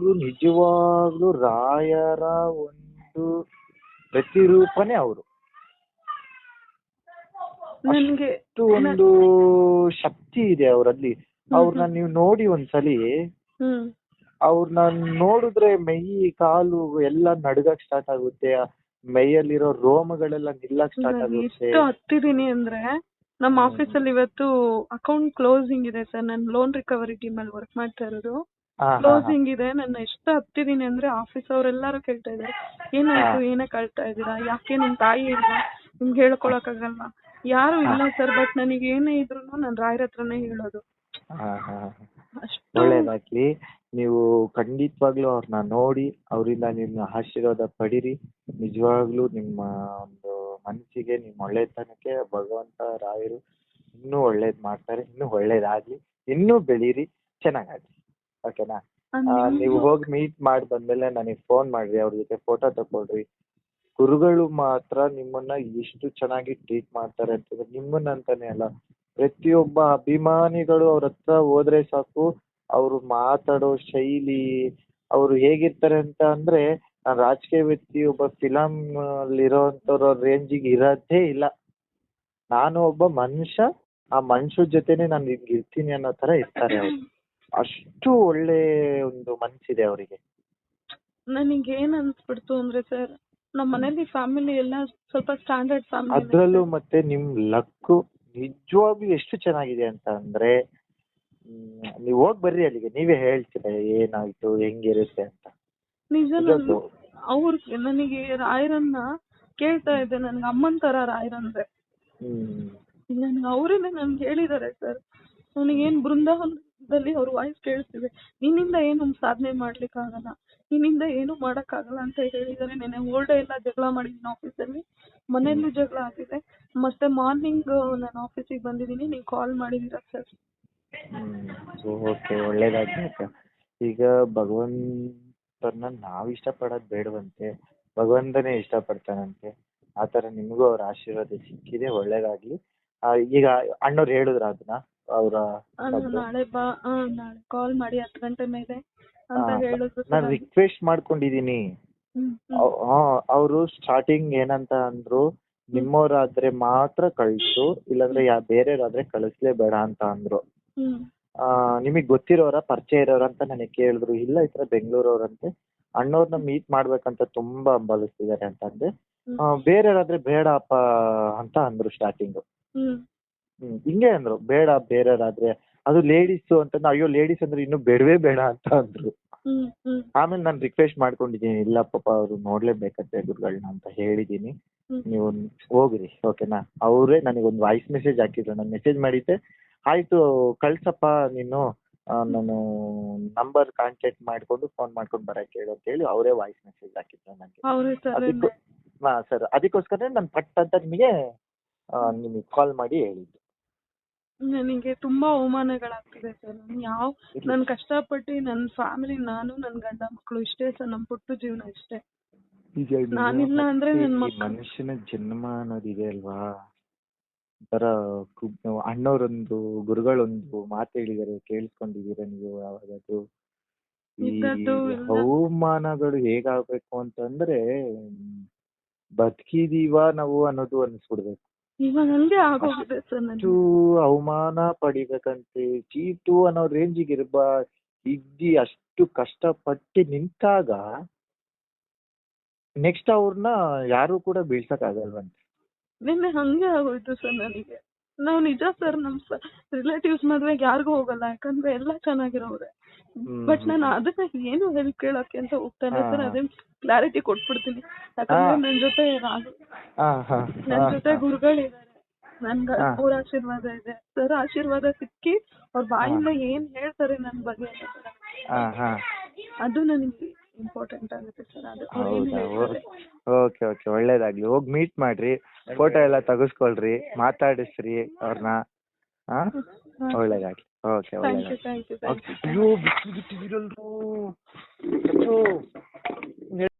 ಅವರು ನಿಜವಾಗ್ಲೂ ರಾಯರ ಒಂದು ಪ್ರತಿರೂಪನೇ ಅವರು. ನನ್ಗೆ ಅಷ್ಟು ಒಂದು ಶಕ್ತಿ ಇದೆ ಅವರಲ್ಲಿ. ಅವ್ರನ್ನ ನೀವು ನೋಡಿ ಒಂದ್ಸಲಿ. ಹ್ಮ್. ಅವ್ರನ್ನ ನೋಡಿದ್ರೆ ಮೈ ಕಾಲು ಎಲ್ಲ ನಡ್ಗಕ್ ಸ್ಟಾರ್ಟ್ ಆಗುತ್ತೆ. ಮೈಯಲ್ಲಿರೋ ರೋಮಗಳೆಲ್ಲ ನಿಲ್ಲಕ್ ಸ್ಟಾರ್ಟ್ ನಾನು ಆಗುತ್ತೆ. ಎಷ್ಟು ಹತ್ತಿದೀನಿ ಅಂದ್ರೆ ನಮ್ಮ ಆಫೀಸಲ್ಲಿ ಇವತ್ತು ಅಕೌಂಟ್ ಕ್ಲೋಸಿಂಗ್ ಇದೆ ಸರ್. ನಾನು ಲೋನ್ ರಿಕವರಿ ಟೀಮ್ ಅಲ್ಲಿ ವರ್ಕ್ ಮಾಡ್ತಾ ಇರೋದು. ಕ್ಲೋಸಿಂಗ್ ಇದೆ. ನನ್ನ ಎಷ್ಟು ಹತ್ತಿದೀನಿ ಅಂದ್ರೆ ಆಫೀಸ್ ಅವರೆಲ್ಲರೂ ಕೇಳ್ತಾ ಇದ್ದಾರೆ. ಏನಾಯ್ತು ಏನಕ್ಕೆ ಅಳ್ತಾ ಇದ್ದೀರಾ? ಯಾಕೆ ನಿಮ್ ತಾಯಿ ಇಲ್ಲ? ನಿಮ್ಗೆ ಹೇಳ್ಕೊಳಕ್ ಆಗಲ್ಲ ಯಾರು ಇಲ್ಲ ಸರ್ ಬಟ್ ನನಗೆ ಏನೇ ಇದ್ರೂನು ನಾನು ರಾಯರ್ ಹತ್ರನೇ ಹೇಳೋದು. ಒಳ್ಳೇದಾಗ್ಲಿ. ನೀವು ಖಂಡಿತವಾಗ್ಲೂ ಅವ್ರನ್ನ ನೋಡಿ ಅವರಿಂದ ನಿಮ್ಮ ಆಶೀರ್ವಾದ ಪಡೀರಿ. ನಿಜವಾಗ್ಲೂ ನಿಮ್ಮ ಒಂದು ಮನಸ್ಸಿಗೆ ನಿಮ್ಮ ಒಳ್ಳೆತನಕ್ಕೆ ಭಗವಂತ ರಾಯರು ಇನ್ನೂ ಒಳ್ಳೇದ್ ಮಾಡ್ತಾರೆ ಇನ್ನೂ ಒಳ್ಳೇದಾಗ್ಲಿ ಇನ್ನೂ ಬೆಳೀರಿ. ಚೆನ್ನಾಗಾಗ್ಲಿ. ಓಕೆನಾ? ನೀವು ಹೋಗಿ ಮೀಟ್ ಮಾಡಿ ಬಂದ್ಮೇಲೆ ನನಗೆ ಫೋನ್ ಮಾಡ್ರಿ ಅವ್ರ ಜೊತೆ ಫೋಟೋ ತಗೊಳ್ರಿ ಗುರುಗಳು ಮಾತ್ರ ನಿಮ್ಮನ್ನ ಎಷ್ಟು ಚೆನ್ನಾಗಿ ಟ್ರೀಟ್ ಮಾಡ್ತಾರೆ ಅಂತಂದ್ರೆ ನಿಮ್ಮನ್ನ ಅಂತಾನೆ ಅಲ್ಲ. ಪ್ರತಿಯೊಬ್ಬ ಅಭಿಮಾನಿಗಳು ಅವ್ರ ಹತ್ರ ಹೋದ್ರೆ ಸಾಕು ಅವ್ರು ಮಾತಾಡೋ ಶೈಲಿ ಅವ್ರು ಹೇಗಿರ್ತಾರೆ ಅಂತ ಅಂದ್ರೆ ನಾನ್ ರಾಜಕೀಯ ವ್ಯಕ್ತಿ ಒಬ್ಬ ಫಿಲಂ ಅಲ್ಲಿರೋಂಥವ್ರ ರೇಂಜಿಗೆ ಇರೋದೇ ಇಲ್ಲ. ನಾನು ಒಬ್ಬ ಮನುಷ್ಯ ಆ ಮನುಷ್ಯ ಜೊತೆನೆ ನಾನು ಇರ್ತೀನಿ ಅನ್ನೋ ತರ ಇರ್ತಾರೆ ಅವ್ರು. ಅಷ್ಟು ಒಳ್ಳೆ ಒಂದು ಮನ್ಸಿದೆ ಅವರಿಗೆ. ನನಗೆ ಏನ್ ಅನ್ಸ್ಬಿಡ್ತು ಅಂದ್ರೆ ಸರ್ ನಮ್ಮ ಮನೇಲಿ ಫ್ಯಾಮಿಲಿ ಎಲ್ಲ ಸ್ವಲ್ಪ ಸ್ಟ್ಯಾಂಡರ್ಡ್ ಫ್ಯಾಮಿಲಿ ಅದ್ರಲ್ಲೂ ಮತ್ತೆ ನಿಮ್ ಲಕ್ ನಿಜವಾಗ್ಲೂ ಎಷ್ಟು ಚೆನ್ನಾಗಿದೆ ಅಂತ ಅಂದ್ರೆ ನೀವ್ ಹೋಗ್ ಬರ್ರಿ ಅಲ್ಲಿಗೆ ನೀವೇ ಹೇಳ್ತೀರ ಏನಾಯ್ತು ಹೆಂಗಿರುತ್ತೆ ಅಂತ. ನಿಜ ನಿಜವಾಗ್ಲೂ. ಅವ್ರ ನನಗೆ ರಾಯರನ್ನ ಕೇಳ್ತಾ ಇದ್ದೆ ನನ್ಗೆ ಅಮ್ಮನ್ ತರ ರಾಯರಂದ್ರೆ ಹ್ಮ್. ನನ್ಗೆ ಅವರೇನೆ ನನ್ಗೆ ಹೇಳಿದಾರೆ ಸರ್ ನನಗೇನ್ ಬೃಂದಾವನದಲ್ಲಿ ಅವ್ರ ವಾಯ್ಸ್ ಕೇಳಿಸ್ತಿದೆ. ನಿನ್ನಿಂದ ಏನು ಸಾಧನೆ ಮಾಡ್ಲಿಕ್ಕೆ ಆಗಲ್ಲ. ನಿನ್ನಿಂದ ಏನು ಮಾಡಕ್ ಆಗಲ್ಲ ಅಂತ ಹೇಳಿದಾರೆ ನೆನೆ ಓಲ್ಡ್ ಎಲ್ಲ ಜಗಳ ಮಾಡಿದ್ದೀನಿ ಆಫೀಸಲ್ಲಿ ಮನೆಯಲ್ಲೂ ಜಗಳ ಆಗಿದೆ. ಮತ್ತೆ ಮಾರ್ನಿಂಗ್ ನಾನು ಆಫೀಸಿಗೆ ಬಂದಿದ್ದೀನಿ. ನೀವು ಕಾಲ್ ಮಾಡಿದೀರಾ ಸರ್ ಓಕೆ ಒಳ್ಳೇದಾಗ್ಲಿ ಅಕ್ಕ ಈಗ ಭಗವಂತನ ನಾವ್ ಇಷ್ಟಪಡೋದ್ ಬೇಡವಂತೆ ಭಗವಂತನೇ ಇಷ್ಟಪಡ್ತಾನಂತೆ ಆತರ ನಿಮಗೂ ಅವ್ರ ಆಶೀರ್ವಾದ ಸಿಕ್ಕಿದೆ ಒಳ್ಳೇದಾಗ್ಲಿ. ಈಗ ಅಣ್ಣವ್ರು ಹೇಳಿದ್ರ ಅದನ್ನ. ಅವ್ರ ನಾನು ನಾಳೆ ಬಾ ಆ, ನಾಳೆ ಕಾಲ್ ಮಾಡಿ ಹತ್ತು ಗಂಟೆ ಮೇಲೆ ಅಂತ ಹಾ, ಹೇಳಿದ್ರು ನಾನ್ ರಿಕ್ವೆಸ್ಟ್ ಮಾಡ್ಕೊಂಡಿದೀನಿ. ಹ್ಮ್ ಹ್ಮ್. ಅವರು ಸ್ಟಾರ್ಟಿಂಗ್ ಏನಂತ ಅಂದ್ರು ನಿಮ್ಮವರಾದ್ರೆ ಮಾತ್ರ ಕಳ್ಸು ಇಲ್ಲಾಂದ್ರೆ ಯಾ ಬೇರೆಯವ್ರಾದ್ರೆ ಕಳಿಸ್ಲೇಬೇಡ ಅಂತ ಅಂದ್ರು. ಹ್ಮ್. ಆ ನಿಮಗ್ ಗೊತ್ತಿರೋರ ಪರಿಚಯ ಇರೋರ ಅಂತ ನನಗೆ ಕೇಳಿದ್ರು. ಇಲ್ಲ ಈ ತರ ಬೆಂಗಳೂರವ್ರಂತೆ. ಅಣ್ಣವ್ರನ್ನ ಮೀಟ್ ಮಾಡ್ಬೇಕಂತ ತುಂಬಾ ಹಂಬಲಿಸ್ತಿದ್ದಾರೆ ಅಂತ ಅಂದೆ ಆ, ಬೇರೆಯವ್ರಾದ್ರೆ ಬೇಡಪ್ಪ ಅಂತ ಅಂದ್ರು ಸ್ಟಾರ್ಟಿಂಗ್ ಹ್ಮ್. ಹ್ಮ್ ಹಿಂಗೆ ಅಂದ್ರು. ಬೇಡ ಬೇರೆಯವ್ರಾದ್ರೆ ಅದು ಲೇಡೀಸ್ ಅಂತ ಅಯ್ಯೋ ಲೇಡೀಸ್ ಅಂದ್ರೆ ಇನ್ನು ಬೇಡವೇ ಬೇಡ ಅಂತ ಅಂದ್ರು. ಆಮೇಲೆ ನಾನು ರಿಕ್ವೆಸ್ಟ್ ಮಾಡ್ಕೊಂಡಿದ್ದೀನಿ. ಇಲ್ಲ ಪಾಪ ಅವರು ನೋಡ್ಲೇಬೇಕಂತೆ ಗುರುಗಳನ್ನ ಅಂತ ಹೇಳಿದೀನಿ ನೀವು ಹೋಗ್ರಿ ಓಕೆನಾ? ಅವರೇ ನನಗೊಂದು ವಾಯ್ಸ್ ಮೆಸೇಜ್ ಹಾಕಿದ್ರು. ನಾನು ಮೆಸೇಜ್ ಮಾಡಿದ್ದೆ. ಆಯ್ತು ಕಳ್ಸಪ್ಪ ನೀನು. ನಾನು ನಂಬರ್ ಕಾಂಟ್ಯಾಕ್ಟ್ ಮಾಡ್ಕೊಂಡು ಫೋನ್ ಮಾಡ್ಕೊಂಡು ಬರಕ್ ಹೇಳು ಅಂತ ಹೇಳಿ ಅವರೇ ವಾಯ್ಸ್ ಮೆಸೇಜ್ ಹಾಕಿದ್ರು ನನಗೆ ಅದಕ್ಕೂ ಹಾ ಸರ್. ಅದಕ್ಕೋಸ್ಕರ ನಾನು ಪಟ್ ಅಂತ ನಿಮಗೆ ನಿಮಗೆ ಕಾಲ್ ಮಾಡಿ ಹೇಳಿದ್ದು. ನನಗೆ ತುಂಬಾ ಅವಮಾನಗಳಾಗ್ತಿದೆ ಸರ್. ನಾನು ಯಾವ. ನಾನು ಕಷ್ಟಪಟ್ಟು ನನ್ನ ಫ್ಯಾಮಿಲಿ ನಾನು ನನ್ನ ಗಂಡ ಮಕ್ಕಳು ಇಷ್ಟೇ ಸರ್. ನಮ್ಮ ಪುಟ್ಟು ಜೀವನ ಇಷ್ಟೇ. ಈಗ ಇದು ನಾನಿಲ್ಲ ಅಂದ್ರೆ ನನ್ ಈ ಮಕ್ಳು- ಮನುಷ್ಯನ ಜನ್ಮ ಅನ್ನೋದಿದೆ ಅಲ್ವಾ? ಒಂಥರ ಅಣ್ಣವರೊಂದು ಅಣ್ಣವ್ರೊಂದು ಗುರುಗಳೊಂದು ಮಾತು ಹೇಳಿದಾರೆ ಕೇಳಿಸ್ಕೊಂಡಿದೀರ ನೀವು ಯಾವಾಗಾದ್ರೂ? ಈ ಇದ್ದದ್ದು ಇಲ್ಲ. ಅವಮಾನಗಳು ಹೇಗಾಗ್ಬೇಕು ಅಂತಂದ್ರೆ ಬದುಕಿದೀವ ನಾವು ಅನ್ನೋದು ಅನ್ಸ್ಬಿಡ್ಬೇಕು ಇವಾಗ ಹಂಗೆ ಆಗೋಗಿದೆ ಸರ್ ನನಗೆ ಅಷ್ಟು ಅವಮಾನ ಪಡಿಬೇಕಂತೆ. ಚೀಟು ಅನ್ನೋ ರೇಂಜಿಗೆ ಇರ್ಬಾ ಇದ್ದಿ ಅಷ್ಟು ಕಷ್ಟಪಟ್ಟು ನಿಂತಾಗ ನೆಕ್ಸ್ಟ್ ಅವ್ರನ್ನ ಯಾರು ಕೂಡ ಬೀಳ್ಸಕ್ ಆಗಲ್ವಂತೆ ನಿನ್ನೆ ಹಂಗೆ ಆಗೋಯ್ತು ಸರ್ ನನಗೆ. ನಾವು ನಿಜ ಸರ್ ನಮ್ ರಿಲೇಟಿವ್ಸ್ ಮದ್ವೆಗೆ ಯಾರಿಗೂ ಹೋಗಲ್ಲ ಯಾಕಂದ್ರೆ ಎಲ್ಲ ಚೆನ್ನಾಗಿರೋರೆ ಹ್ಮ್. ಬಟ್ ನಾನು ಅದನ್ನ ಏನು ಹೆಲ್ಪ್ ಕೇಳಕ್ಕೆ ಅಂತ ಹೋಗ್ತಾನೆ ಸರ್ ಹಾ. ಅದೇ ಕ್ಲಾರಿಟಿ ಕೊಟ್ಬಿಡ್ತೀನಿ ಯಾಕಂದ್ರೆ. ನನ್ ಜೊತೆ ಹಾ ನನ್ ಜೊತೆ ಗುರುಗಳು ಗುರುಗಳಿದ್ದಾರೆ ನನ್ಗ. ಅವ್ರ ಆಶೀರ್ವಾದ ಇದೆ ಸರ್ ಆಶೀರ್ವಾದ ಸಿಕ್ಕಿ ಅವ್ರ ಬಾಯಿಂದ ಏನ್ ಹೇಳ್ತಾರೆ ನನ್ ಬಗ್ಗೆ ಅದು ನನಗೆ ಇಂಪಾರ್ಟೆಂಟ್ ಆಗುತ್ತೆ ಸರ್ ಅದು ಹೌದಾ. ಓಕೆ ಓಕೆ ಒಳ್ಳೇದಾಗ್ಲಿ. ಹೋಗಿ ಮೀಟ್ ಮಾಡ್ರಿ. ಫೋಟೋ ಎಲ್ಲ ತಗಸ್ಕೊಳ್ರಿ ಮಾತಾಡಿಸ್ರಿ ಅವ್ರನ್ನ ಹಾ ಹಾ. ಒಳ್ಳೇದಾಗ್ಲಿ. ಓಕೆ ಬಿಟ್ಟಿದ್ದೀರಲ್ರು.